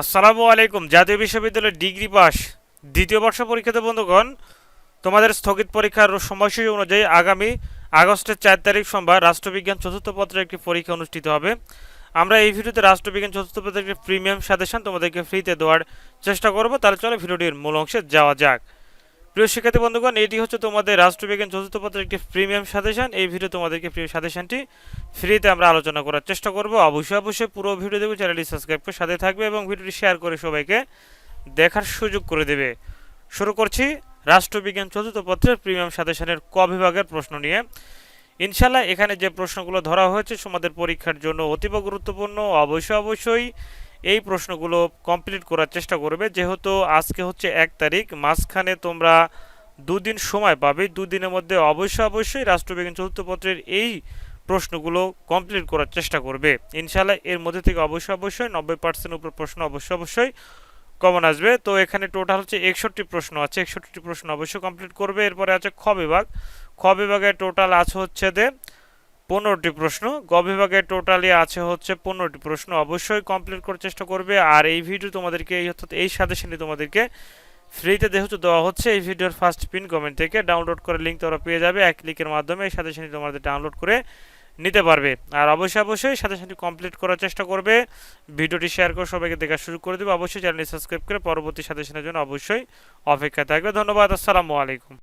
আসসালামু আলাইকুম। জাতীয় বিশ্ববিদ্যালয়ের ডিগ্রি পাস দ্বিতীয় বর্ষ পরীক্ষাতে বন্ধুগণ, তোমাদের স্থগিত পরীক্ষার সময়সূচী অনুযায়ী আগামী আগস্টের চার তারিখ সোমবার রাষ্ট্রবিজ্ঞান চতুর্থ পত্রের একটি পরীক্ষা অনুষ্ঠিত হবে। আমরা এই ভিডিওতে রাষ্ট্রবিজ্ঞান চতুর্থ পত্রের একটি প্রিমিয়াম সাজেশন তোমাদেরকে ফ্রিতে দেওয়ার চেষ্টা করব। তাহলে চলো ভিডিওটির মূল অংশে যাওয়া যাক। প্রিয় শিক্ষার্থী বন্ধুগণ, এটি হচ্ছে তোমাদের রাষ্ট্রবিজ্ঞান চতুর্থ পত্রের একটি প্রিমিয়াম সাজেশন এই ভিডিও তোমাদেরকে প্রিয় সাজেশনটি ফ্রিতে আমরা আলোচনা করার চেষ্টা করব। অবশ্যই অবশ্যই পুরো ভিডিও দেবে চ্যানেলটি সাবস্ক্রাইব করে সাথে থাকবে এবং ভিডিওটি শেয়ার করে সবাইকে দেখার সুযোগ করে দেবে। শুরু করছি রাষ্ট্রবিজ্ঞান চতুর্থ পত্রের প্রিমিয়াম সাজেশনের ক বিভাগের প্রশ্ন নিয়ে। ইনশাল্লাহ এখানে যে প্রশ্নগুলো ধরা হয়েছে, তোমাদের পরীক্ষার জন্য অতীব গুরুত্বপূর্ণ। অবশ্যই অবশ্যই এই প্রশ্নগুলো কমপ্লিট করার চেষ্টা করবে। যেহেতু আজকে হচ্ছে এক তারিখ, মাঝখানে তোমরা দুদিন সময় পাবে। দুদিনের মধ্যে অবশ্যই অবশ্যই রাষ্ট্রবিজ্ঞান চতুর্থপত্রের এই প্রশ্নগুলো কমপ্লিট করার চেষ্টা করবে। ইনশাল্লাহ এর মধ্যে থেকে অবশ্যই অবশ্যই নব্বই পার্সেন্ট উপর প্রশ্ন অবশ্যই অবশ্যই কমন আসবে। তো এখানে টোটাল হচ্ছে একষট্টি প্রশ্ন আছে। একষট্টি প্রশ্ন অবশ্যই কমপ্লিট করবে। এরপরে আছে খ বিভাগ। খ বিভাগে টোটাল আছে হচ্ছে যে পনেরোটি প্রশ্ন। গ বিভাগে টোটালি আছে হচ্ছে পনেরোটি প্রশ্ন। অবশ্যই কমপ্লিট করার চেষ্টা করবে। আর এই ভিডিও তোমাদেরকে, এই অর্থাৎ এই সাজেশনটি তোমাদেরকে ফ্রিতে যেহেতু দেওয়া হচ্ছে, এই ভিডিওর ফার্স্ট পিন কমেন্ট থেকে ডাউনলোড করে লিঙ্ক তোমরা পেয়ে যাবে। এক ক্লিকের মাধ্যমে এই সাজেশনটি তোমাদের ডাউনলোড করে নিতে পারবে। আর অবশ্যই অবশ্যই সাজেশনটি কমপ্লিট করার চেষ্টা করবে। ভিডিওটি শেয়ার করে সবাইকে দেখা শুরু করে দেবে। অবশ্যই চ্যানেলটি সাবস্ক্রাইব করে পরবর্তী সাজেশনের জন্য অবশ্যই অপেক্ষা থাকবে। ধন্যবাদ। আসসালামু আলাইকুম।